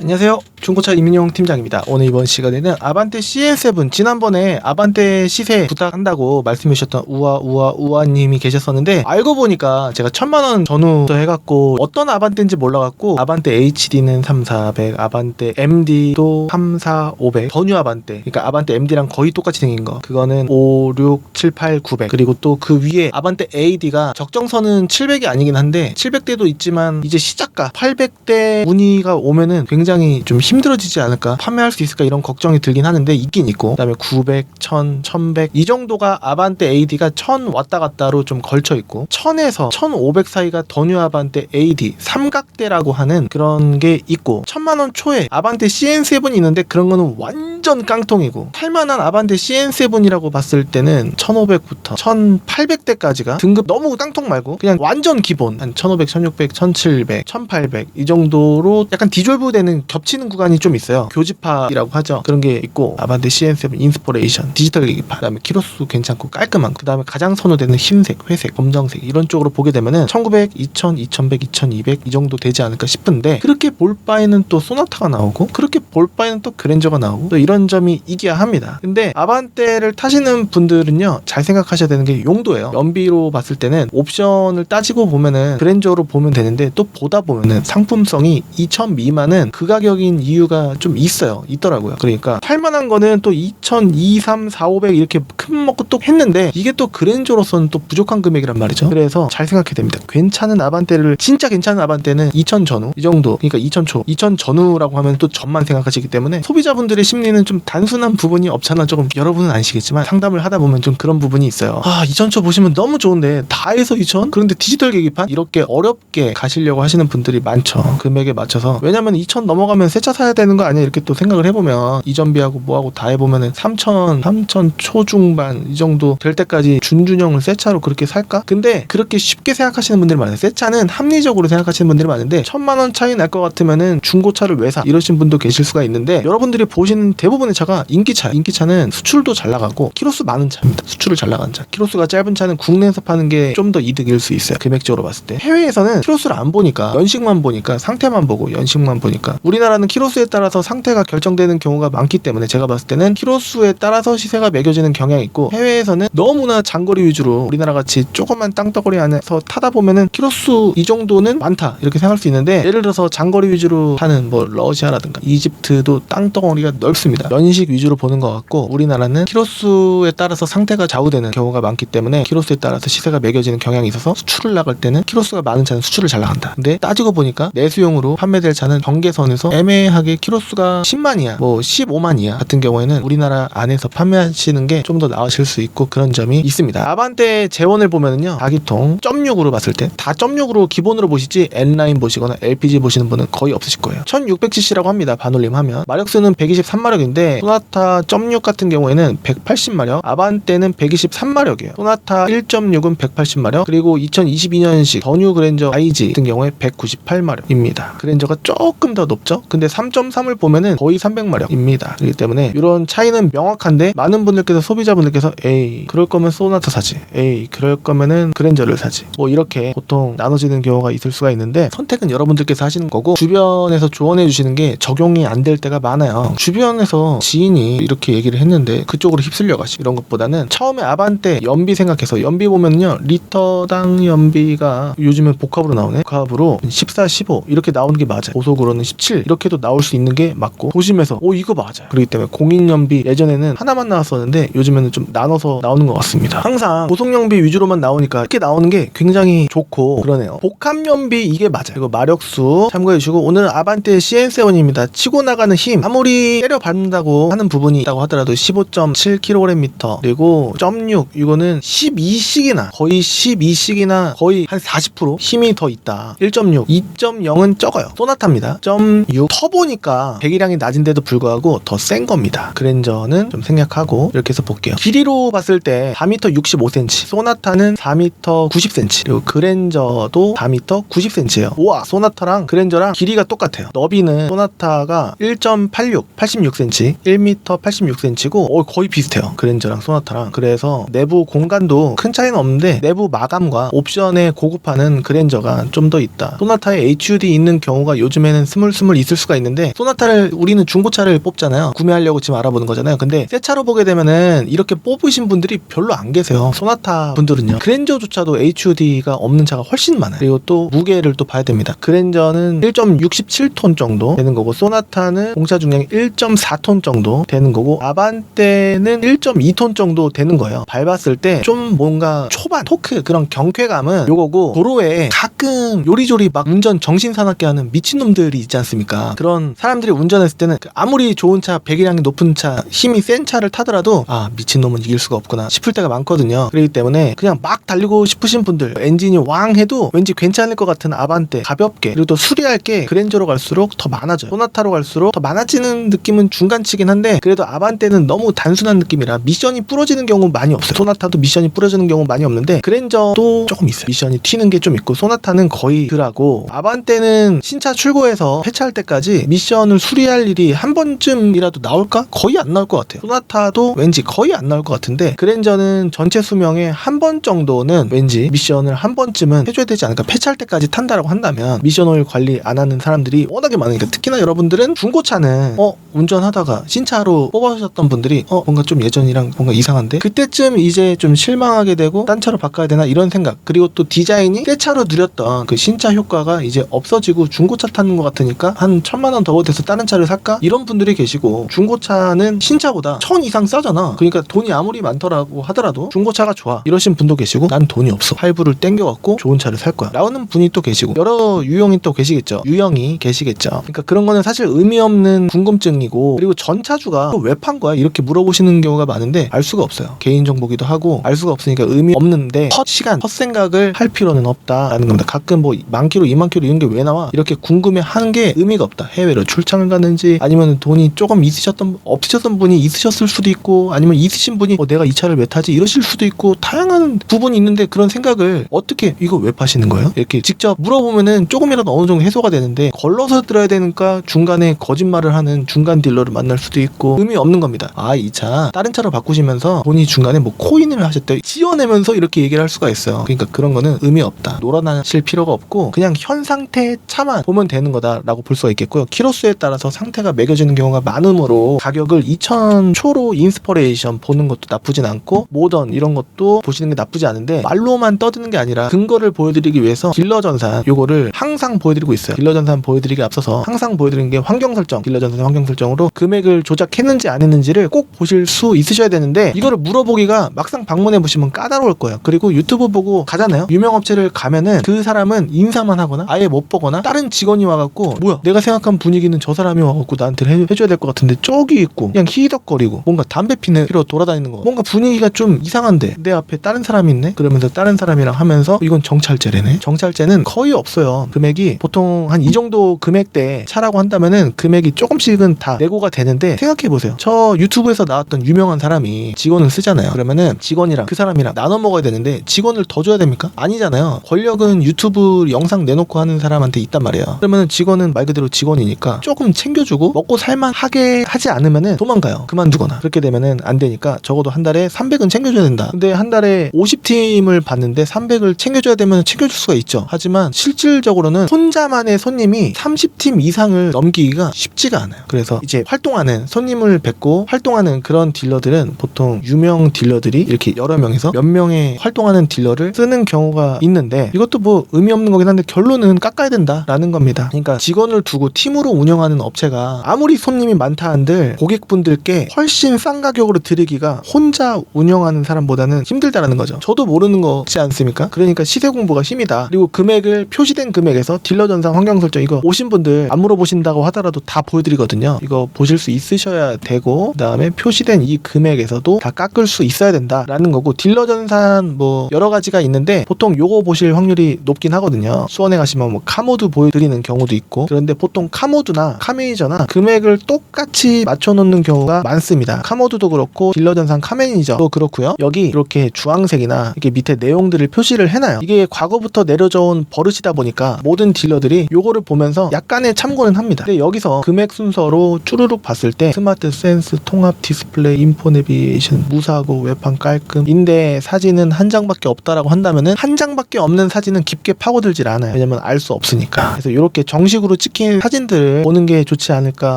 안녕하세요. 중고차 이민용 팀장입니다. 오늘 이번 시간에는 아반떼 CL7 지난번에 아반떼 시세 부탁한다고 말씀해 주셨던 우아 우아 우아 님이 계셨었는데 알고 보니까 제가 천만 원 전후도 해갖고 어떤 아반떼인지 몰라갖고 아반떼 HD는 3400, 아반떼 MD도 34500, 더뉴 아반떼. 그러니까 아반떼 MD랑 거의 똑같이 생긴 거. 그거는 5, 6, 7, 8, 900 그리고 또 그 위에 아반떼 AD가 적정선은 700이 아니긴 한데 700대도 있지만 이제 시작가 800대 문의가 오면은 굉장히 좀 힘 들어지지 않을까? 판매할 수 있을까? 이런 걱정이 들긴 하는데 있긴 있고. 그다음에 900, 1000, 1100 이 정도가 아반떼 AD가 1000 왔다 갔다로 좀 걸쳐 있고 1000에서 1500 사이가 더뉴 아반떼 AD 삼각대라고 하는 그런 게 있고 1000만 원 초에 아반떼 CN7이 있는데 그런 거는 완전 깡통이고 탈만한 아반떼 CN7이라고 봤을 때는 1500부터 1800대까지가 등급 너무 깡통 말고 그냥 완전 기본. 한 1500, 1600, 1700, 1800 이 정도로 약간 디졸브 되는 겹치는 구간 이 좀 있어요. 교집합이라고 하죠. 그런 게 있고 아반떼 CN7 인스퍼레이션 디지털 계기판 그다음에 키로수 괜찮고 깔끔한 거 그다음에 가장 선호되는 흰색, 회색, 검정색 이런 쪽으로 보게 되면은 1900, 2000, 2100, 2200 이 정도 되지 않을까 싶은데 그렇게 볼 바에는 또 소나타가 나오고 그렇게 볼 바에는 또 그랜저가 나오고 또 이런 점이 이겨야 합니다. 근데 아반떼를 타시는 분들은요 잘 생각하셔야 되는 게 용도예요. 연비로 봤을 때는 옵션을 따지고 보면은 그랜저로 보면 되는데 또 보다 보면은 상품성이 2000 미만은 그 가격인 이유가 좀 있어요. 있더라고요. 그러니까 탈만한 거는 또 2000, 2, 3, 4, 500 이렇게 큰 먹고 또 했는데 이게 또 그랜저로서는 또 부족한 금액이란 말이죠. 그래서 잘 생각해야 됩니다. 괜찮은 아반떼를 진짜 괜찮은 아반떼는 2000 전후 이 정도 그러니까 2000 초, 2000 전후라고 하면 또 전만 생각하시기 때문에 소비자분들의 심리는 좀 단순한 부분이 없잖아. 조금 여러분은 아시겠지만 상담을 하다 보면 좀 그런 부분이 있어요. 아 2000 초 보시면 너무 좋은데 다 해서 2000? 그런데 디지털 계기판 이렇게 어렵게 가시려고 하시는 분들이 많죠. 금액에 맞춰서 왜냐면 2000 넘어가면 새차 사야 되는 거 아니야 이렇게 또 생각을 해보면 이전비하고 뭐하고 다 해보면은 3000, 3000 초중반 이 정도 될 때까지 준준형을 새 차로 그렇게 살까? 근데 그렇게 쉽게 생각하시는 분들이 많아요. 새 차는 합리적으로 생각하시는 분들이 많은데 천만 원 차이 날 것 같으면은 중고차를 왜 사? 이러신 분도 계실 수가 있는데 여러분들이 보시는 대부분의 차가 인기차. 인기차는 수출도 잘 나가고 키로수 많은 차입니다. 수출을 잘 나가는 차. 키로수가 짧은 차는 국내에서 파는 게 좀 더 이득일 수 있어요. 금액적으로 봤을 때. 해외에서는 키로수를 안 보니까 연식만 보니까 상태만 보고 연식만 보니까 우리나라는 키로 수에 따라서 상태가 결정되는 경우가 많기 때문에 제가 봤을 때는 키로수에 따라서 시세가 매겨지는 경향이 있고 해외에서는 너무나 장거리 위주로 우리나라 같이 조그만 땅덩어리 안에서 타다 보면은 키로수 이 정도는 많다 이렇게 생각할 수 있는데 예를 들어서 장거리 위주로 타는 뭐 러시아라든가 이집트도 땅덩어리가 넓습니다. 연식 위주로 보는 것 같고 우리나라는 키로수에 따라서 상태가 좌우되는 경우가 많기 때문에 키로수에 따라서 시세가 매겨지는 경향이 있어서 수출을 나갈 때는 키로수가 많은 차는 수출을 잘 나간다. 근데 따지고 보니까 내수용으로 판매될 차는 경계선에서 애매 하게 키로수가 10만이야, 뭐 15만이야 같은 경우에는 우리나라 안에서 판매하시는 게 좀 더 나으실 수 있고 그런 점이 있습니다. 아반떼 재원을 보면은요, 다기통 0.6으로 봤을 때다 0.6으로 기본으로 보시지 N라인 보시거나 LPG 보시는 분은 거의 없으실 거예요. 1600cc라고 합니다. 반올림 하면 마력수는 123마력인데 소나타 0.6 같은 경우에는 180마력, 아반떼는 123마력이에요. 소나타 1.6은 180마력, 그리고 2022년식 더뉴 그랜저 IG 같은 경우에 198마력입니다. 그랜저가 조금 더 높죠? 근데 3.3을 보면은 거의 300마력입니다. 그렇기 때문에 이런 차이는 명확한데 많은 분들께서 소비자분들께서 에이 그럴 거면 소나타 사지, 에이 그럴 거면은 그랜저를 사지, 뭐 이렇게 보통 나눠지는 경우가 있을 수가 있는데 선택은 여러분들께서 하시는 거고 주변에서 조언해 주시는 게 적용이 안 될 때가 많아요. 주변에서 지인이 이렇게 얘기를 했는데 그쪽으로 휩쓸려 가시 이런 것보다는 처음에 아반떼 연비 생각해서 연비 보면요 리터당 연비가 요즘은 복합으로 나오네 복합으로 14, 15 이렇게 나오는 게 맞아요. 고속으로는 17 이렇게도 나올 수 있는 게 맞고 보시면서 오 이거 맞아요. 그렇기 때문에 공인 연비 예전에는 하나만 나왔었는데 요즘에는 좀 나눠서 나오는 것 같습니다. 항상 고속 연비 위주로만 나오니까 이렇게 나오는 게 굉장히 좋고 그러네요. 복합 연비 이게 맞아요. 그리고 마력수 참고해 주시고 오늘 아반떼 CN7입니다. 치고 나가는 힘 아무리 때려 밟는다고 하는 부분이 있다고 하더라도 15.7kgm 그리고 0.6 이거는 12씩이나 거의 12씩이나 거의 한 40% 힘이 더 있다. 1.6 2.0은 적어요. 소나타입니다. 0.6 터보 니까 배기량이 낮은데도 불구하고 더 센 겁니다. 그랜저는 좀 생략하고 이렇게 해서 볼게요. 길이로 봤을 때 4m 65cm, 소나타는 4m 90cm, 그리고 그랜저도 4m 90cm예요. 우와, 소나타랑 그랜저랑 길이가 똑같아요. 너비는 소나타가 1.86, 86cm, 86cm, 1m 86cm고 어, 거의 비슷해요. 그랜저랑 소나타랑. 그래서 내부 공간도 큰 차이는 없는데 내부 마감과 옵션의 고급화는 그랜저가 좀 더 있다. 소나타에 HUD 있는 경우가 요즘에는 스물스물 있을 수가 있는데 소나타를 우리는 중고차를 뽑잖아요. 구매하려고 지금 알아보는 거잖아요. 근데 새 차로 보게 되면은 이렇게 뽑으신 분들이 별로 안 계세요. 소나타 분들은요. 그랜저조차도 HUD가 없는 차가 훨씬 많아요. 그리고 또 무게를 또 봐야 됩니다. 그랜저는 1.67톤 정도 되는 거고 소나타는 공차 중량이 1.4톤 정도 되는 거고 아반떼는 1.2톤 정도 되는 거예요. 밟았을 때 좀 뭔가 초반 토크 그런 경쾌감은 요거고 도로에 가끔 요리조리 막 운전 정신 사납게 하는 미친놈들이 있지 않습니까? 그런 사람들이 운전했을 때는 그 아무리 좋은 차, 배기량이 높은 차, 힘이 센 차를 타더라도 아 미친놈은 이길 수가 없구나 싶을 때가 많거든요. 그렇기 때문에 그냥 막 달리고 싶으신 분들 엔진이 왕 해도 왠지 괜찮을 것 같은 아반떼 가볍게 그리고 또 수리할 게 그랜저로 갈수록 더 많아져요. 소나타로 갈수록 더 많아지는 느낌은 중간치긴 한데 그래도 아반떼는 너무 단순한 느낌이라 미션이 부러지는 경우 많이 없어요. 소나타도 미션이 부러지는 경우 많이 없는데 그랜저도 조금 있어요. 미션이 튀는 게 좀 있고 소나타는 거의 덜하고 아반떼는 신차 출고해서 폐차할 때까지 미션을 수리할 일이 한 번쯤이라도 나올까? 거의 안 나올 것 같아요. 소나타도 왠지 거의 안 나올 것 같은데 그랜저는 전체 수명에 한번 정도는 왠지 미션을 한 번쯤은 해줘야 되지 않을까? 폐차할 때까지 탄다라고 한다면 미션 오일 관리 안 하는 사람들이 워낙에 많으니까 특히나 여러분들은 중고차는 어 운전하다가 신차로 뽑아주셨던 분들이 어 뭔가 좀 예전이랑 뭔가 이상한데 그때쯤 이제 좀 실망하게 되고 딴 차로 바꿔야 되나 이런 생각 그리고 또 디자인이 새 차로 누렸던 그 신차 효과가 이제 없어지고 중고차 타는 것 같으니까 한 천만 원더 돼서 다른 차를 살까? 이런 분들이 계시고 중고차는 신차보다 천 이상 싸잖아. 그러니까 돈이 아무리 많더라고 하더라도 중고차가 좋아 이러신 분도 계시고 난 돈이 없어. 할부를 땡겨갖고 좋은 차를 살 거야. 라는 분이 또 계시고 여러 유형이 또 계시겠죠. 유형이 계시겠죠. 그러니까 그런 거는 사실 의미 없는 궁금증이고 그리고 전차주가 왜 판 거야? 이렇게 물어보시는 경우가 많은데 알 수가 없어요. 개인 정보기도 하고 알 수가 없으니까 의미 없는데 헛 시간 헛 생각을 할 필요는 없다라는 겁니다. 가끔 뭐 만 킬로 2만 킬로 이런 게 왜 나와? 이렇게 궁금해 하는 게 의미가 없다. 해외 로 출장을 가는지 아니면 돈이 조금 있으셨던 없으셨던 분이 있으셨을 수도 있고 아니면 있으신 분이 어, 내가 이 차를 왜 타지 이러실 수도 있고 다양한 부분이 있는데 그런 생각을 어떻게 이거 왜 파시는 거예요? 이렇게 직접 물어보면은 조금이라도 어느 정도 해소가 되는데 걸러서 들어야 되니까 중간에 거짓말을 하는 중간 딜러를 만날 수도 있고 의미 없는 겁니다. 아 이 차 다른 차로 바꾸시면서 본인이 중간에 뭐 코인을 하셨대 지어내면서 이렇게 얘기를 할 수가 있어요. 그러니까 그런 거는 의미 없다. 놀아나실 필요가 없고 그냥 현 상태 차만 보면 되는 거다라고 볼 수가 있겠고요 키로수에 따라서 상태가 매겨지는 경우가 많으므로 가격을 2천 초로 인스퍼레이션 보는 것도 나쁘진 않고 모던 이런 것도 보시는 게 나쁘지 않은데 말로만 떠드는 게 아니라 근거를 보여드리기 위해서 딜러 전산 요거를 항상 보여드리고 있어요. 딜러 전산 보여드리기 앞서서 항상 보여드리는 게 환경 설정 딜러 전산 환경 설정으로 금액을 조작했는지 안 했는지를 꼭 보실 수 있으셔야 되는데 이거를 물어보기가 막상 방문해 보시면 까다로울 거예요. 그리고 유튜브 보고 가잖아요. 유명 업체를 가면은 그 사람은 인사만 하거나 아예 못 보거나 다른 직원이 와갖고 뭐야 내가 생각한 분위기는 저 사람이 와갖고 나한테 해, 해줘야 될 것 같은데 저기 있고 그냥 히덕거리고 뭔가 담배 피는 피로 돌아다니는 거 뭔가 분위기가 좀 이상한데 내 앞에 다른 사람이 있네? 그러면서 다른 사람이랑 하면서 이건 정찰제래네? 정찰제는 거의 없어요. 금액이 보통 한 이 정도 금액대 차라고 한다면은 금액이 조금씩은 다 내고가 되는데 생각해 보세요. 저 유튜브에서 나왔던 유명한 사람이 직원을 쓰잖아요. 그러면은 직원이랑 그 사람이랑 나눠 먹어야 되는데 직원을 더 줘야 됩니까? 아니잖아요. 권력은 유튜브 영상 내놓고 하는 사람한테 있단 말이에요. 그러면은 직원은 말 그대로 직원이니까 조금 챙겨주고 먹고 살만 하게 하지 않으면은 도망가요. 그만두거나. 그렇게 되면은 안 되니까 적어도 한 달에 300은 챙겨줘야 된다. 근데 한 달에 50팀을 봤는데 300을 챙겨줘야 되면 챙겨줄 수가 있죠. 하지만 실질적으로는 혼자만의 손님이 30팀 이상을 넘기기가 쉽지가 않아요. 그래서 이제 활동하는 손님을 뵙고 활동하는 그런 딜러들은 보통 유명 딜러들이 이렇게 여러 명이서 몇 명의 활동하는 딜러를 쓰는 경우가 있는데 이것도 뭐 의미 없는 거긴 한데 결론은 깎아야 된다라는 겁니다. 그러니까 직원을 두고 팀으로 운영하는 업체가 아무리 손님이 많다 한들 고객분들께 훨씬 싼 가격으로 드리기가 혼자 운영하는 사람보다는 힘들다라는 거죠. 저도 모르는 거지 않습니까? 그러니까 시세 공부가 힘이다. 그리고 금액을 표시된 금액에서 딜러 전산 환경 설정 이거 오신 분들 안 물어보신다고 하더라도 다 보여드리거든요. 이거 보실 수 있으셔야 되고 그다음에 표시된 이 금액에서도 다 깎을 수 있어야 된다라는 거고 딜러 전산 뭐 여러 가지가 있는데 보통 요거 보실 확률이 높긴 하거든요. 수원에 가시면 뭐 카모드 보여드리는 경우도 있고 그런데 보통 카모 드나 카메이저나 금액을 똑같이 맞춰놓는 경우가 많습니다 카모드도 그렇고 딜러 전산 카메이저도 그렇고요 여기 이렇게 주황색이나 이렇게 밑에 내용들을 표시를 해놔요 이게 과거부터 내려져 온 버릇이다 보니까 모든 딜러들이 요거를 보면서 약간의 참고는 합니다 근데 여기서 금액 순서로 쭉 쭈루룩 봤을 때 스마트 센스, 통합 디스플레이, 인포 내비게이션, 무사고, 외판 깔끔인데 사진은 한 장밖에 없다라고 한다면은 한 장밖에 없는 사진은 깊게 파고들질 않아요. 왜냐면 알 수 없으니까. 그래서 이렇게 정식으로 찍힌 사진들 을 보는 게 좋지 않을까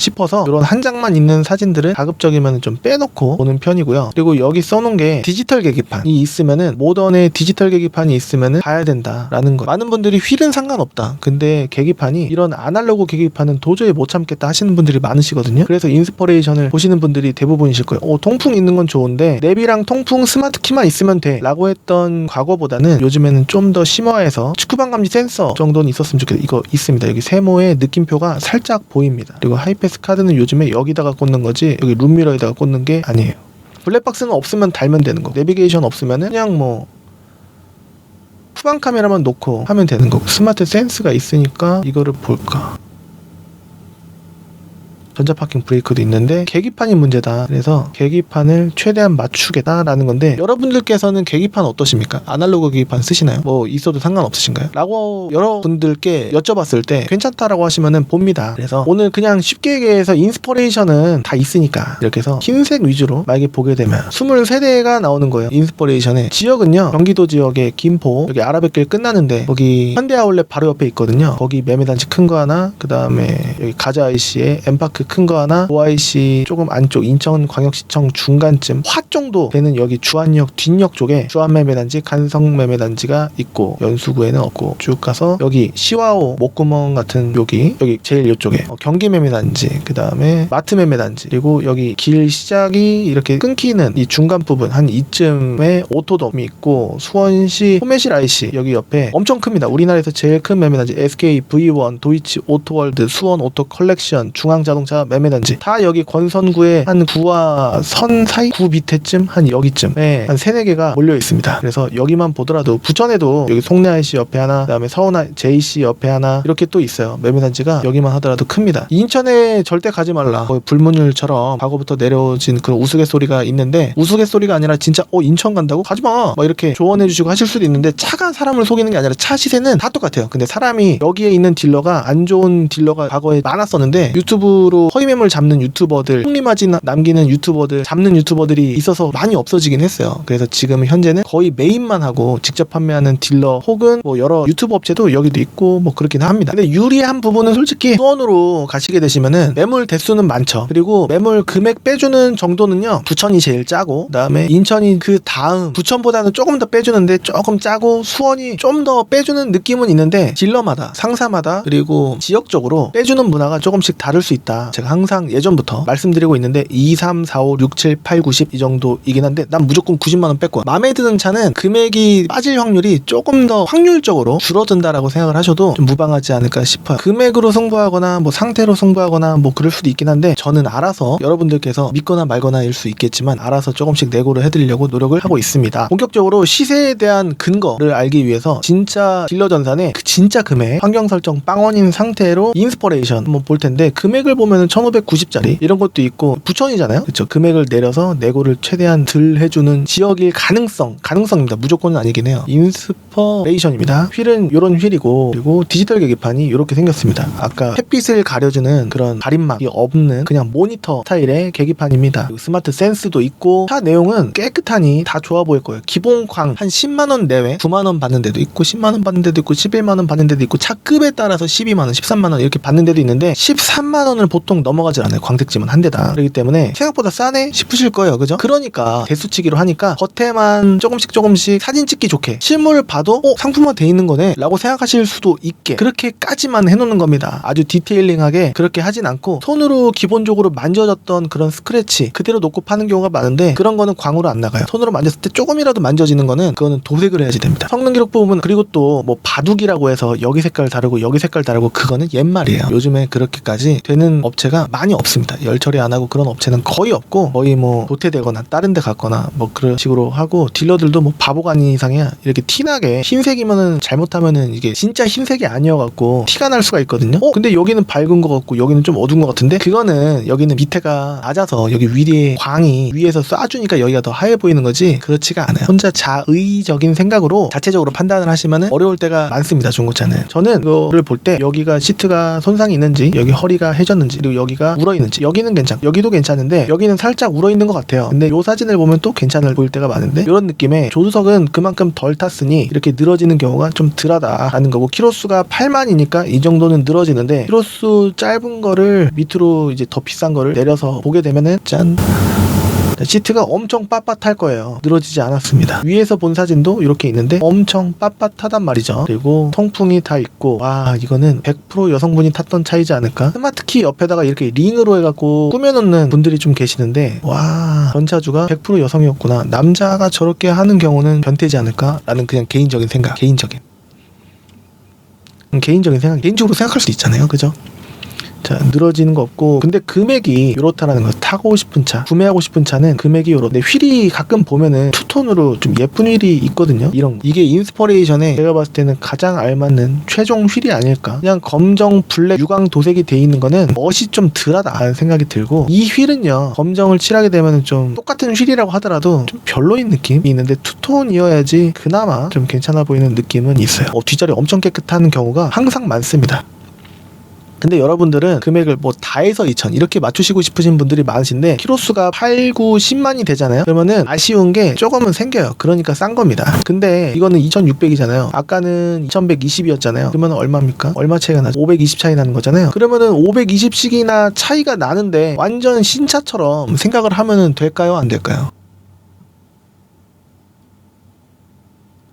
싶어서 이런 한 장만 있는 사진들을 가급적이면 좀 빼놓고 보는 편이고요. 그리고 여기 써놓은 게 디지털 계기판이 있으면은 모던의 디지털 계기판이 있으면은 봐야 된다라는 거. 많은 분들이 휠은 상관없다. 근데 계기판이 이런 아날로그 계기판은 도저히 못 참겠다 하시는 분들이 많으시거든요. 그래서 인스퍼레이션을 보시는 분들이 대부분이실 거예요. 어, 통풍 있는 건 좋은데 내비랑 통풍 스마트 키만 있으면 돼라고 했던 과거보다는 요즘에는 좀 더 심화해서 축구방 감지 센서 정도는 있었으면 좋겠다. 이거 있습니다. 여기 세모에 느낌표가 살짝 보입니다. 그리고 하이패스 카드는 요즘에 여기다가 꽂는 거지 여기 룸미러에다가 꽂는 게 아니에요. 블랙박스는 없으면 달면 되는 거. 내비게이션 없으면은 그냥 뭐 후방 카메라만 놓고 하면 되는 거고 스마트 센스가 있으니까 이거를 볼까 전자 파킹 브레이크도 있는데 계기판이 문제다. 그래서 계기판을 최대한 맞추겠다라는 건데 여러분들께서는 계기판 어떠십니까? 아날로그 계기판 쓰시나요? 뭐 있어도 상관없으신가요? 라고 여러분들께 여쭤봤을 때 괜찮다라고 하시면은 봅니다. 그래서 오늘 그냥 쉽게 얘기해서 인스퍼레이션은 다 있으니까 이렇게 해서 흰색 위주로 만약에 보게 되면 23대가 나오는 거예요. 인스퍼레이션에 지역은요. 경기도 지역의 김포 여기 아라뱃길 끝나는데 거기 현대 아울렛 바로 옆에 있거든요. 거기 매매 단지 큰 거 하나 그 다음에 여기 가자 IC에 엠파크 큰 거 하나? OIC 조금 안쪽 인천광역시청 중간쯤 화 정도 되는 여기 주안역 뒷역 쪽에 주안매매단지 간성매매단지가 있고 연수구에는 없고 쭉 가서 여기 시와오 목구멍 같은 여기 여기 제일 이쪽에 어, 경기매매단지 그 다음에 마트매매단지 그리고 여기 길 시작이 이렇게 끊기는 이 중간 부분 한 이쯤에 오토돔이 있고 수원시 호매실 IC 여기 옆에 엄청 큽니다. 우리나라에서 제일 큰 매매단지 SK V1 도이치 오토월드 수원 오토 컬렉션 중앙자동차 매매단지 다 여기 권선구의 한 구와 선 사이 구 밑에쯤 한 여기쯤에 한 세네 개가 몰려 있습니다. 그래서 여기만 보더라도 부천에도 여기 송내 IC 옆에 하나, 그다음에 서운 I- JC 옆에 하나 이렇게 또 있어요. 매매단지가 여기만 하더라도 큽니다. 인천에 절대 가지 말라. 거의 불문율처럼 과거부터 내려진 그런 우스갯소리가 있는데 우스갯소리가 아니라 진짜 어 인천 간다고 가지 마. 막 이렇게 조언해 주시고 하실 수도 있는데 차가 사람을 속이는 게 아니라 차 시세는 다 똑같아요. 근데 사람이 여기에 있는 딜러가 안 좋은 딜러가 과거에 많았었는데 유튜브로 허위 매물 잡는 유튜버들 폭리마진 남기는 유튜버들 잡는 유튜버들이 있어서 많이 없어지긴 했어요. 그래서 지금 현재는 거의 메인만 하고 직접 판매하는 딜러 혹은 뭐 여러 유튜브 업체도 여기도 있고 뭐 그렇긴 합니다. 근데 유리한 부분은 솔직히 수원으로 가시게 되시면은 매물 대수는 많죠. 그리고 매물 금액 빼주는 정도는요. 부천이 제일 짜고 그다음에 인천이 그 다음 부천보다는 조금 더 빼주는데 조금 짜고 수원이 좀 더 빼주는 느낌은 있는데 딜러마다 상사마다 그리고 지역적으로 빼주는 문화가 조금씩 다를 수 있다. 제가 항상 예전부터 말씀드리고 있는데 2, 3, 4, 5, 6, 7, 8, 90이 정도이긴 한데 난 무조건 90만 원 뺄 거야. 마음에 드는 차는 금액이 빠질 확률이 조금 더 확률적으로 줄어든다라고 생각을 하셔도 좀 무방하지 않을까 싶어요. 금액으로 승부하거나 뭐 상태로 승부하거나 뭐 그럴 수도 있긴 한데 저는 알아서 여러분들께서 믿거나 말거나일 수 있겠지만 알아서 조금씩 내고를 해드리려고 노력을 하고 있습니다. 본격적으로 시세에 대한 근거를 알기 위해서 진짜 딜러 전산에 그 진짜 금액 환경 설정 빵원인 상태로 인스퍼레이션 한번 볼 텐데 금액을 보면 은 1590짜리 이런 것도 있고 부천이잖아요. 그렇죠. 금액을 내려서 내고를 최대한 덜 해주는 지역일 가능성 가능성입니다. 무조건은 아니긴 해요. 인스퍼레이션입니다. 휠은 이런 휠이고 그리고 디지털 계기판이 이렇게 생겼습니다. 아까 햇빛을 가려주는 그런 가림막이 없는 그냥 모니터 스타일의 계기판입니다. 스마트 센스도 있고 차 내용은 깨끗하니 다 좋아 보일 거예요. 기본광 한 10만 원 내외 9만 원 받는 데도 있고 10만 원 받는 데도 있고 11만 원 받는 데도 있고 차 급에 따라서 12만 원, 13만 원 이렇게 받는 데도 있는데 13만 원을 보통 넘어가질 않아요. 광택지만 한 대다. 그렇기 때문에 생각보다 싸네 싶으실 거예요. 그죠? 그러니까 대수치기로 하니까 겉에만 조금씩 조금씩 사진 찍기 좋게 실물을 봐도 어 상품화 돼 있는 거네 라고 생각하실 수도 있게 그렇게까지만 해놓는 겁니다. 아주 디테일링하게 그렇게 하진 않고 손으로 기본적으로 만져졌던 그런 스크래치 그대로 놓고 파는 경우가 많은데 그런 거는 광으로 안 나가요. 손으로 만졌을 때 조금이라도 만져지는 거는 그거는 도색을 해야지 됩니다. 성능 기록 부분 그리고 또 뭐 바둑이라고 해서 여기 색깔 다르고 여기 색깔 다르고 그거는 옛말이에요. 요즘에 그렇게까지 되는 업체 가 많이 없습니다. 열 처리 안 하고 그런 업체는 거의 없고 거의 뭐 도태되거나 다른 데 갔거나 뭐 그런 식으로 하고 딜러들도 뭐 바보가 아닌 이상이야 이렇게 티나게 흰색이면은 잘못하면은 이게 진짜 흰색이 아니어갖고 티가 날 수가 있거든요. 어 근데 여기는 밝은 것 같고 여기는 좀 어두운 것 같은데 그거는 여기는 밑에가 낮아서 여기 위에 광이 위에서 쏴주니까 여기가 더 하얘 보이는 거지 그렇지가 않아요. 혼자 자의적인 생각으로 자체적으로 판단을 하시면은 어려울 때가 많습니다 중고차는. 저는 이거를 볼 때 여기가 시트가 손상이 있는지 여기 허리가 해졌는지 그리고 여기가 울어 있는지. 여기는 괜찮 여기도 괜찮은데 여기는 살짝 울어 있는 것 같아요. 근데 요 사진을 보면 또 괜찮을 보일 때가 많은데 이런 느낌에 조수석은 그만큼 덜 탔으니 이렇게 늘어지는 경우가 좀 덜하다라는 거고 키로수가 8만이니까 이 정도는 늘어지는데 키로수 짧은 거를 밑으로 이제 더 비싼 거를 내려서 보게 되면은 짠 시트가 엄청 빳빳할 거예요. 늘어지지 않았습니다. 위에서 본 사진도 이렇게 있는데 엄청 빳빳하단 말이죠. 그리고 통풍이 다 있고 와 이거는 100% 여성분이 탔던 차이지 않을까? 스마트키 옆에다가 이렇게 링으로 해갖고 꾸며놓는 분들이 좀 계시는데 와 전차주가 100% 여성이었구나. 남자가 저렇게 하는 경우는 변태지 않을까라는 그냥 개인적인 생각. 개인적인. 음, 개인적인 생각. 개인적으로 생각할 수 있잖아요. 그죠? 자 늘어지는 거 없고. 근데 금액이 요렇다라는 거 타고 싶은 차 구매하고 싶은 차는 금액이 요렇. 근데 휠이 가끔 보면은 투톤으로 좀 예쁜 휠이 있거든요. 이런 거. 이게 인스퍼레이션에 제가 봤을 때는 가장 알맞는 최종 휠이 아닐까. 그냥 검정 블랙 유광 도색이 돼 있는 거는 멋이 좀 덜하다는 생각이 들고 이 휠은요 검정을 칠하게 되면은 좀 똑같은 휠이라고 하더라도 좀 별로인 느낌이 있는데 투톤이어야지 그나마 좀 괜찮아 보이는 느낌은 있어요. 어, 뒷자리 엄청 깨끗한 경우가 항상 많습니다 근데 여러분들은 금액을 뭐 다 해서 2천 이렇게 맞추시고 싶으신 분들이 많으신데 키로수가 8, 9, 10만이 되잖아요. 그러면은 아쉬운 게 조금은 생겨요. 그러니까 싼 겁니다. 근데 이거는 2,600이잖아요. 아까는 2,120이었잖아요. 그러면 얼마입니까? 얼마 차이가 나죠? 520 차이 나는 거잖아요. 그러면은 520씩이나 차이가 나는데 완전 신차처럼 생각을 하면은 될까요? 안 될까요?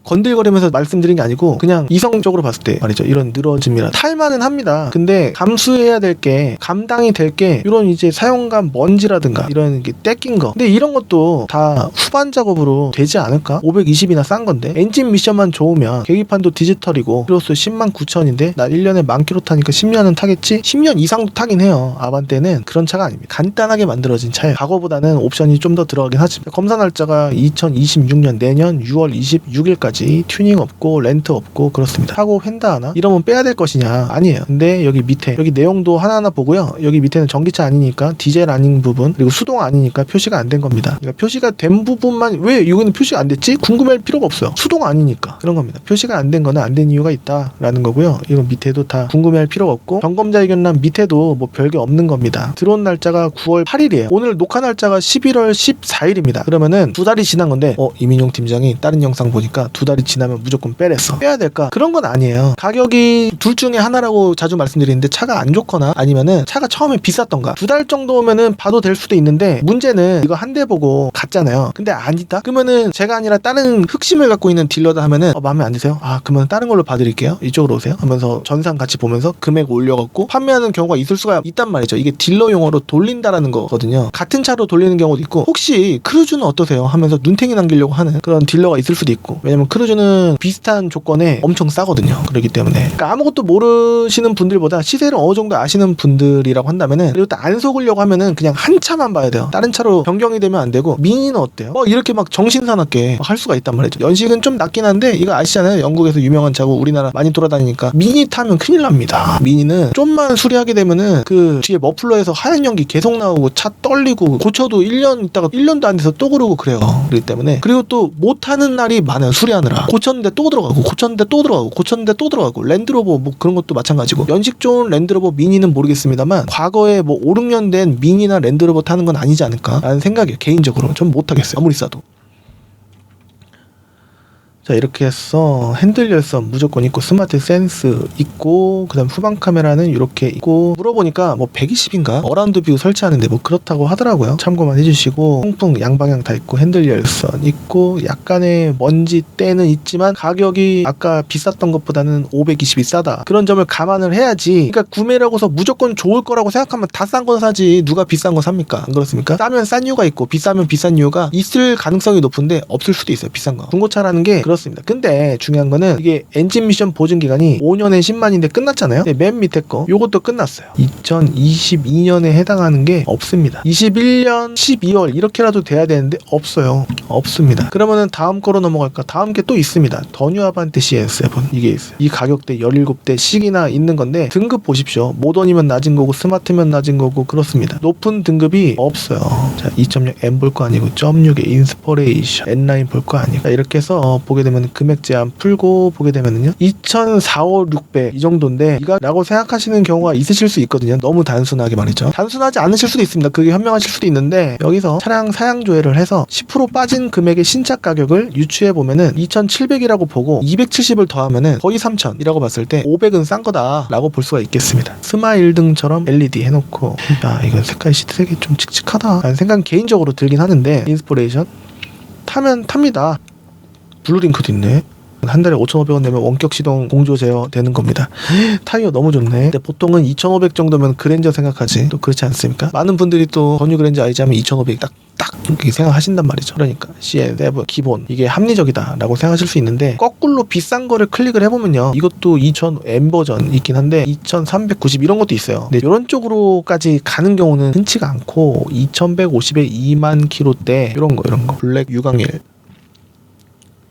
건들거리면서 말씀드린 게 아니고 그냥 이성적으로 봤을 때 말이죠. 이런 늘어짐이라. 탈만은 합니다. 근데 감수해야 될 게 감당이 될 게 이런 이제 사용감 먼지라든가 이런 게 떼낀 거. 근데 이런 것도 다 후반 작업으로 되지 않을까? 520이나 싼 건데. 엔진 미션만 좋으면 계기판도 디지털이고 키로수 10만 9천인데 나 1년에 만 킬로 타니까 10년은 타겠지? 10년 이상도 타긴 해요. 아반떼는 그런 차가 아닙니다. 간단하게 만들어진 차예요. 과거보다는 옵션이 좀 더 들어가긴 하지만 검사 날짜가 2026년 내년 6월 26일까지 까지 튜닝 없고 렌트 없고 그렇습니다. 하고 횡다 하나? 이러면 빼야 될 것이냐? 아니에요. 근데 여기 밑에 여기 내용도 하나하나 보고요. 여기 밑에는 전기차 아니니까 디젤 아닌 부분 그리고 수동 아니니까 표시가 안 된 겁니다. 그러니까 표시가 된 부분만 왜 이거는 표시가 안 됐지? 궁금할 필요가 없어요. 수동 아니니까 그런 겁니다. 표시가 안 된 거는 안 된 이유가 있다라는 거고요. 이건 밑에도 다 궁금해할 필요가 없고 점검자 의견란 밑에도 뭐 별게 없는 겁니다. 들어온 날짜가 9월 8일이에요. 오늘 녹화 날짜가 11월 14일입니다. 그러면은 두 달이 지난 건데 어 이민용 팀장이 다른 영상 보니까 두 달이 지나면 무조건 빼랬어. 빼야 될까? 그런 건 아니에요. 가격이 둘 중에 하나라고 자주 말씀드리는데 차가 안 좋거나 아니면은 차가 처음에 비쌌던가 두 달 정도 오면은 봐도 될 수도 있는데 문제는 이거 한 대 보고 갔잖아요. 근데 아니다? 그러면은 제가 아니라 다른 흑심을 갖고 있는 딜러다 하면은 어, 마음에 안 드세요? 아 그러면 다른 걸로 봐드릴게요. 이쪽으로 오세요. 하면서 전산 같이 보면서 금액 올려갖고 판매하는 경우가 있을 수가 있단 말이죠. 이게 딜러 용어로 돌린다라는 거거든요. 같은 차로 돌리는 경우도 있고 혹시 크루즈는 어떠세요? 하면서 눈탱이 남기려고 하는 그런 딜러가 있을 수도 있고 왜냐면 크루즈는 비슷한 조건에 엄청 싸거든요. 그렇기 때문에 그러니까 아무것도 모르시는 분들보다 시세를 어느 정도 아시는 분들이라고 한다면은 그리고 또 안 속으려고 하면은 그냥 한 차만 봐야 돼요. 다른 차로 변경이 되면 안 되고 미니는 어때요? 뭐 이렇게 막 정신사납게 할 수가 있단 말이죠. 연식은 좀 낮긴 한데 이거 아시잖아요. 영국에서 유명한 차고 우리나라 많이 돌아다니니까 미니 타면 큰일 납니다. 미니는 좀만 수리하게 되면은 그 뒤에 머플러에서 하얀 연기 계속 나오고 차 떨리고 고쳐도 1년 있다가 1년도 안 돼서 또 그러고 그래요. 그렇기 때문에 그리고 또 못하는 날이 많아요. 수리하 느라. 고쳤는데 또 들어가고 고쳤는데 또 들어가고 고쳤는데 또 들어가고. 랜드로버 뭐 그런 것도 마찬가지고. 연식 좋은 랜드로버 미니는 모르겠습니다만 과거에 뭐 5, 6년 된 미니나 랜드로버 타는 건 아니지 않을까 라는 생각이에요 개인적으로 좀 못하겠어요. 아무리 싸도 자 이렇게 해서 핸들 열선 무조건 있고 스마트 센스 있고 그다음 후방 카메라는 이렇게 있고 물어보니까 뭐 120인가? 어라운드 뷰 설치하는데 뭐 그렇다고 하더라고요. 참고만 해주시고 통풍 양방향 다 있고 핸들 열선 있고 약간의 먼지 때는 있지만 가격이 아까 비쌌던 것보다는 520이 싸다. 그런 점을 감안을 해야지. 그러니까 구매를 하고서 무조건 좋을 거라고 생각하면 다 싼 건 사지. 누가 비싼 거 삽니까? 안 그렇습니까? 싸면 싼 이유가 있고 비싸면 비싼 이유가 있을 가능성이 높은데 없을 수도 있어요 비싼 거. 중고차라는 게 그렇 습니다. 근데 중요한 거는 이게 엔진 미션 보증 기간이 5년에 10만인데 끝났잖아요. 맨 밑에 거 요것도 끝났어요. 2022년에 해당하는 게 없습니다. 21년 12월 이렇게라도 돼야 되는데 없어요. 없습니다. 그러면은 다음 거로 넘어갈까? 다음 게 또 있습니다. 더뉴 아반떼 CS7 이게 있어요. 이 가격대 17대씩이나 있는 건데 등급 보십시오. 모던이면 낮은 거고 스마트면 낮은 거고 그렇습니다. 높은 등급이 없어요. 자 2.0 M 볼 거 아니고 0.6의 인스퍼레이션. N9 볼거 아니고. 자, 이렇게 해서 어, 보게 되면 금액 제한 풀고 보게 되면은요. 2,400, 600 이 정도인데 이거라고 생각하시는 경우가 있으실 수 있거든요. 너무 단순하게 말이죠. 단순하지 않으실 수도 있습니다. 그게 현명하실 수도 있는데 여기서 차량 사양 조회를 해서 10% 빠진 금액의 신차 가격을 유추해 보면은 2,700이라고 보고 270을 더하면은 거의 3,000이라고 봤을 때 500은 싼 거다라고 볼 수가 있겠습니다. 스마일 등처럼 LED 해놓고 야 이거 색깔 시트색이 좀 칙칙하다 라는 생각 개인적으로 들긴 하는데 인스포레이션 타면 탑니다 블루링크도 있네 한 달에 5,500원 내면 원격 시동 공조 제어 되는 겁니다. 타이어 너무 좋네. 근데 보통은 2,500 정도면 그랜저 생각하지. 또 그렇지 않습니까? 많은 분들이 또 전유 그랜저 알지 하면 2,500 딱, 딱 이렇게 생각하신단 말이죠. 그러니까 CN7 기본 이게 합리적이다라고 생각하실 수 있는데 거꾸로 비싼 거를 클릭을 해보면요. 이것도 2,000 M 버전 있긴 한데 2,390 이런 것도 있어요. 근데 이런 쪽으로까지 가는 경우는 흔치가 않고 2,150에 2만 킬로대 이런 거 이런 거 블랙 유광일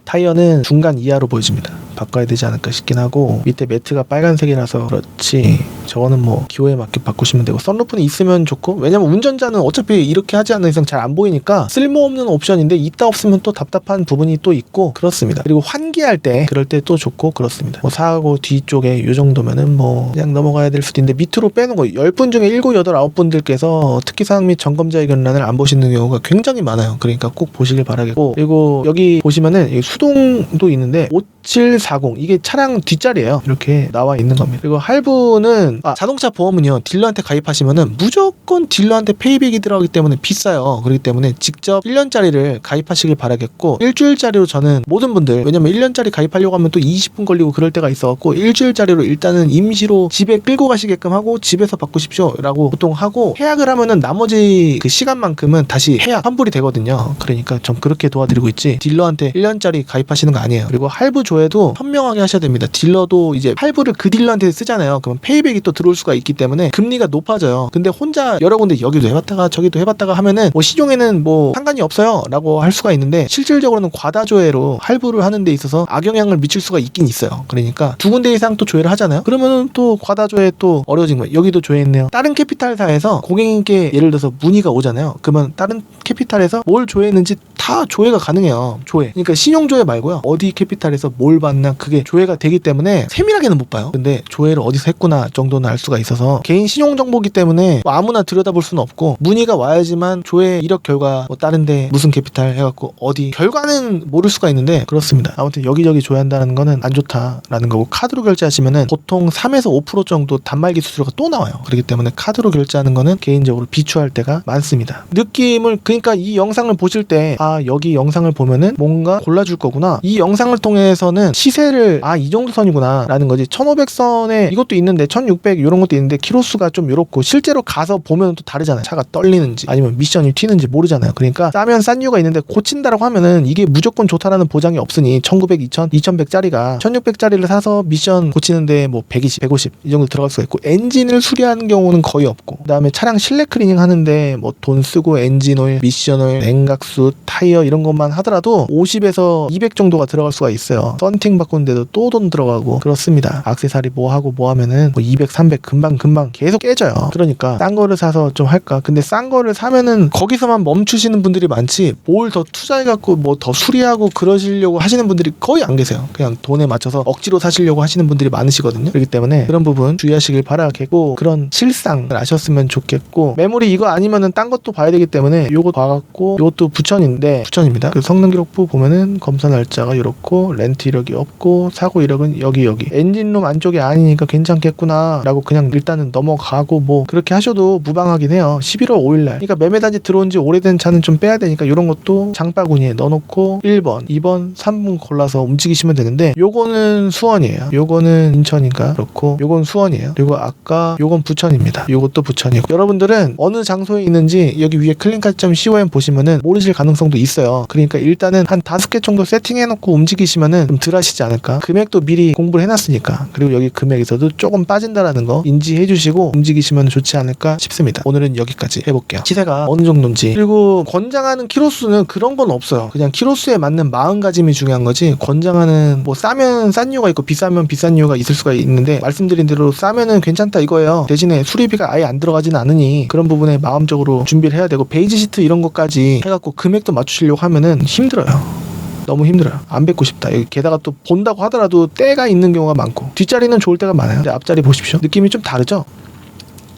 타이어는 중간 이하로 보여집니다. 바꿔야 되지 않을까 싶긴 하고 밑에 매트가 빨간색이라서 그렇지 저거는 뭐 기호에 맞게 바꾸시면 되고 썬루프는 있으면 좋고 왜냐면 운전자는 어차피 이렇게 하지 않는 이상 잘 안 보이니까 쓸모없는 옵션인데 있다 없으면 또 답답한 부분이 또 있고 그렇습니다. 그리고 환기할 때 그럴 때 또 좋고 그렇습니다. 뭐 사고 뒤쪽에 이 정도면은 뭐 그냥 넘어가야 될 수도 있는데 밑으로 빼는 거 10분 중에 7, 8, 9분들께서 특기사항 및 점검자 의견란을 안 보시는 경우가 굉장히 많아요. 그러니까 꼭 보시길 바라겠고 그리고 여기 보시면은 이 수동도 있는데 5740 이게 차량 뒷자리예요. 이렇게 나와 있는 겁니다. 그리고 할부는 아, 자동차 보험은요 딜러한테 가입하시면은 무조건 딜러한테 페이백이 들어가기 때문에 비싸요. 그렇기 때문에 직접 1년짜리를 가입하시길 바라겠고 일주일짜리로 저는 모든 분들 왜냐면 1년짜리 가입하려고 하면 또 20분 걸리고 그럴 때가 있어갖고 일주일짜리로 일단은 임시로 집에 끌고 가시게끔 하고 집에서 바꾸십시오라고 보통 하고 해약을 하면은 나머지 그 시간만큼은 다시 해약 환불이 되거든요. 그러니까 좀 그렇게 도와드리고 있지 딜러한테 1년짜리 가입하시는 거 아니에요. 그리고 할부 조 회도 현명하게 하셔야 됩니다. 딜러도 이제 할부를 그 딜러한테 쓰잖아요. 그러면 페이백이 또 들어올 수가 있기 때문에 금리가 높아져요. 근데 혼자 여러 군데 여기도 해봤다가 저기도 해봤다가 하면은 뭐 시종에는 뭐 상관이 없어요라고 할 수가 있는데 실질적으로는 과다 조회로 할부를 하는 데 있어서 악영향을 미칠 수가 있긴 있어요. 그러니까 두 군데 이상 또 조회를 하잖아요. 그러면은 또 과다 조회 또 어려워진 거예요. 여기도 조회했네요. 다른 캐피탈사에서 고객님께 예를 들어서 문의가 오잖아요. 그러면 다른 캐피탈에서 뭘 조회했는지 다 조회가 가능해요. 조회. 그러니까 신용 조회 말고요. 어디 캐피탈에서 뭘 봤나 그게 조회가 되기 때문에 세밀하게는 못 봐요. 근데 조회를 어디서 했구나 정도는 알 수가 있어서 개인 신용 정보기 때문에 뭐 아무나 들여다볼 수는 없고 문의가 와야지만 조회 이력 결과 뭐 다른데 무슨 캐피탈 해갖고 어디 결과는 모를 수가 있는데 그렇습니다. 아무튼 여기저기 조회한다는 거는 안 좋다라는 거고 카드로 결제하시면은 보통 3에서 5% 정도 단말기 수수료가 또 나와요. 그렇기 때문에 카드로 결제하는 거는 개인적으로 비추할 때가 많습니다. 느낌을 그러니까 이 영상을 보실 때 아 여기 영상을 보면은 뭔가 골라줄 거구나. 이 영상을 통해서는 시세를 아 이 정도 선이구나 라는 거지. 1500선에 이것도 있는데 1600 이런 것도 있는데 키로수가 좀 이렇고 실제로 가서 보면 또 다르잖아요. 차가 떨리는지 아니면 미션이 튀는지 모르잖아요. 그러니까 싸면 싼 이유가 있는데 고친다라고 하면은 이게 무조건 좋다라는 보장이 없으니 1900 2000 2100짜리가 1600짜리를 사서 미션 고치는데 뭐 120 150 이 정도 들어갈 수가 있고 엔진을 수리하는 경우는 거의 없고 그 다음에 차량 실내 클리닝 하는데 뭐 돈 쓰고 엔진 오일 미션 오일 냉각수 타이어 이런 것만 하더라도 50에서 200 정도가 들어갈 수가 있어요. 썬팅 바꾸는데도 또 돈 들어가고 그렇습니다. 악세사리 뭐 하고 뭐 하면은 뭐 200 300 금방 금방 계속 깨져요. 그러니까 싼 거를 사서 좀 할까? 근데 싼 거를 사면은 거기서만 멈추시는 분들이 많지 뭘 더 투자해 갖고 뭐 더 수리하고 그러시려고 하시는 분들이 거의 안 계세요. 그냥 돈에 맞춰서 억지로 사시려고 하시는 분들이 많으시거든요. 그렇기 때문에 그런 부분 주의하시길 바라겠고 그런 실상을 아셨으면 좋겠고 메모리 이거 아니면은 딴 것도 봐야 되기 때문에 요거 봐갖고 요것도 부천인데 부천입니다. 그 성능 기록부 보면은 검사 날짜가 이렇고 렌트 이력이 없고 사고 이력은 여기 여기. 엔진룸 안쪽이 아니니까 괜찮겠구나 라고 그냥 일단은 넘어가고 뭐 그렇게 하셔도 무방하긴 해요. 11월 5일날. 그러니까 매매단지 들어온 지 오래된 차는 좀 빼야 되니까 이런 것도 장바구니에 넣어놓고 1번 2번 3번 골라서 움직이시면 되는데 요거는 수원이에요. 요거는 인천인가? 그렇고 요건 수원이에요. 그리고 아까 요건 부천입니다. 요것도 부천이고. 여러분들은 어느 장소에 있는지 여기 위에 클린카점.com 보시면은 모르실 가능성도 있어요. 그러니까 일단은 한 다섯 개 정도 세팅해놓고 움직이시면은 좀 덜 하시지 않을까? 금액도 미리 공부를 해놨으니까. 그리고 여기 금액에서도 조금 빠진다라는 거 인지해 주시고 움직이시면 좋지 않을까 싶습니다. 오늘은 여기까지 해볼게요. 시세가 어느 정도인지. 그리고 권장하는 키로수는 그런 건 없어요. 그냥 키로수에 맞는 마음가짐이 중요한 거지 권장하는 뭐 싸면 싼 이유가 있고 비싸면 비싼 이유가 있을 수가 있는데 말씀드린 대로 싸면은 괜찮다 이거예요. 대신에 수리비가 아예 안 들어가지는 않으니 그런 부분에 마음적으로 준비를 해야 되고 베이지 시트 이런 것까지 해갖고 금액도 맞 추시려고 하면은 힘들어요 너무 힘들어요. 안 뵙고 싶다. 게다가 또 본다고 하더라도 때가 있는 경우가 많고 뒷자리는 좋을 때가 많아요. 근데 앞자리 보십시오. 느낌이 좀 다르죠?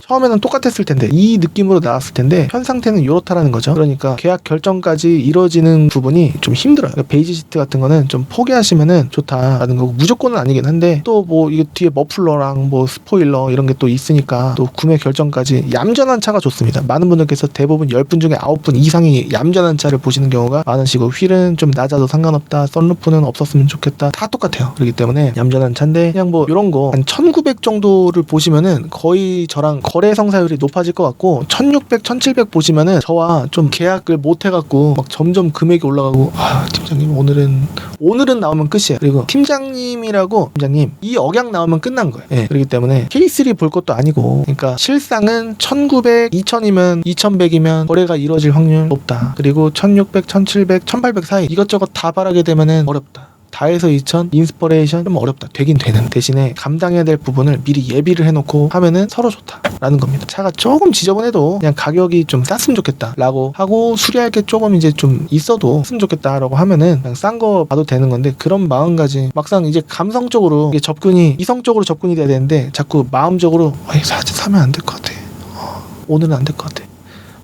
처음에는 똑같았을 텐데 이 느낌으로 나왔을 텐데 현 상태는 이렇다라는 거죠. 그러니까 계약 결정까지 이루어지는 부분이 좀 힘들어요. 그러니까 베이지 시트 같은 거는 좀 포기하시면은 좋다라는 거고 무조건은 아니긴 한데 또 뭐 이게 뒤에 머플러랑 뭐 스포일러 이런 게 또 있으니까 또 구매 결정까지 얌전한 차가 좋습니다. 많은 분들께서 대부분 10분 중에 9분 이상이 얌전한 차를 보시는 경우가 많으시고 휠은 좀 낮아도 상관없다. 썬루프는 없었으면 좋겠다. 다 똑같아요. 그렇기 때문에 얌전한 차인데 그냥 뭐 이런 거 한 1900 정도를 보시면은 거의 저랑 거래 성사율이 높아질 것 같고 1600, 1700 보시면은 저와 좀 계약을 못 해갖고 막 점점 금액이 올라가고 아 팀장님 오늘은 오늘은 나오면 끝이에요. 그리고 팀장님이라고 팀장님 이 억양 나오면 끝난 거예요. 예, 그렇기 때문에 K3 볼 것도 아니고 그러니까 실상은 1900, 2000이면 2100이면 거래가 이루어질 확률 높다. 그리고 1600, 1700, 1800 사이 이것저것 다 바라게 되면은 어렵다. 다해서 2000 인스퍼레이션 좀 어렵다. 되긴 되는 대신에 감당해야 될 부분을 미리 예비를 해놓고 하면은 서로 좋다라는 겁니다. 차가 조금 지저분해도 그냥 가격이 좀 쌌으면 좋겠다라고 하고 수리할 게 조금 이제 좀 있어도 했으면 좋겠다라고 하면은 그냥 싼 거 봐도 되는 건데 그런 마음가짐 막상 이제 감성적으로 이게 접근이 이성적으로 접근이 돼야 되는데 자꾸 마음적으로 아이 사, 사면 안 될 것 같아. 어, 오늘은 안 될 것 같아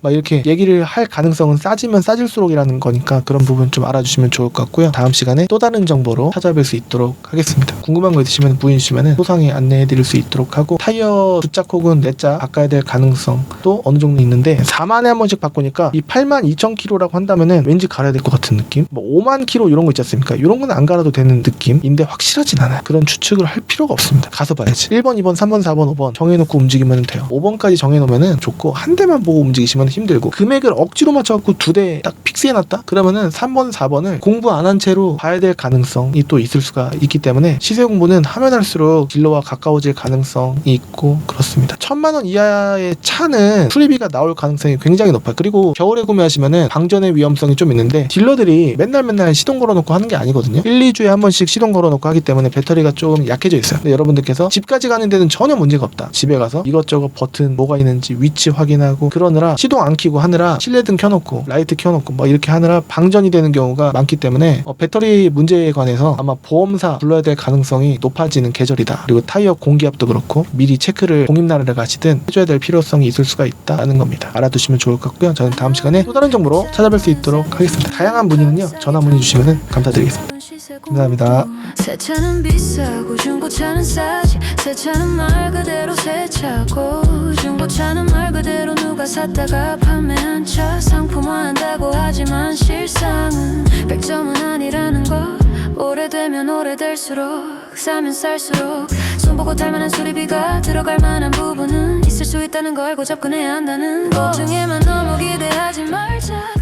막 이렇게 얘기를 할 가능성은 싸지면 싸질수록이라는 거니까 그런 부분 좀 알아주시면 좋을 것 같고요. 다음 시간에 또 다른 정보로 찾아뵐 수 있도록 하겠습니다. 궁금한 거 있으시면 문의 주시면 소상히 안내해 드릴 수 있도록 하고 타이어 두짝 혹은 네짝 바꿔야 될 가능성도 어느 정도 있는데 4만에 한 번씩 바꾸니까 이 8만 2천 킬로라고 한다면은 왠지 갈아야 될 것 같은 느낌? 뭐 5만 킬로 이런 거 있지 않습니까? 이런 건 안 갈아도 되는 느낌인데 확실하진 않아요. 그런 추측을 할 필요가 없습니다. 가서 봐야지. 1번, 2번, 3번, 4번, 5번 정해놓고 움직이면 돼요. 5번까지 정해놓으면은 좋고 한 대만 보고 움직이시면 힘들고 금액을 억지로 맞춰갖고 두 대 딱 픽스해놨다? 그러면은 3번, 4번을 공부 안 한 채로 봐야 될 가능성이 또 있을 수가 있기 때문에 시세 공부는 하면 할수록 딜러와 가까워질 가능성이 있고 그렇습니다. 천만 원 이하의 차는 수리비가 나올 가능성이 굉장히 높아요. 그리고 겨울에 구매하시면은 방전의 위험성이 좀 있는데 딜러들이 맨날 맨날 시동 걸어놓고 하는 게 아니거든요. 1, 2주에 한 번씩 시동 걸어놓고 하기 때문에 배터리가 좀 약해져 있어요. 근데 여러분들께서 집까지 가는 데는 전혀 문제가 없다. 집에 가서 이것저것 버튼 뭐가 있는지 위치 확인하고 그러느라 시동 안 켜고 하느라 실내 등 켜놓고 라이트 켜놓고 뭐 이렇게 하느라 방전이 되는 경우가 많기 때문에 어, 배터리 문제에 관해서 아마 보험사 불러야 될 가능성이 높아지는 계절이다. 그리고 타이어 공기압도 그렇고 미리 체크를 공입나라를 가시든 해줘야 될 필요성이 있을 수가 있다는 겁니다. 알아두시면 좋을 것 같고요. 저는 다음 시간에 또 다른 정보로 찾아뵐 수 있도록 하겠습니다. 다양한 문의는요 전화 문의 주시면 감사드리겠습니다. 감사합니다. 새 차는 비싸고 중고차는 싸지 새 차는 말 그대로 새 차고 중고차는 말 그대로 누가 샀다가 판매한 차 상품화한다고 하지만 실상은 100점은 아니라는 거. 오래되면 오래될수록 싸면 쌀수록 손보고 탈만한 수리비가 들어갈 만한 부분은 있을 수 있다는 거 알고 접근해야 한다는 거. 중에만 너무 기대하지 말자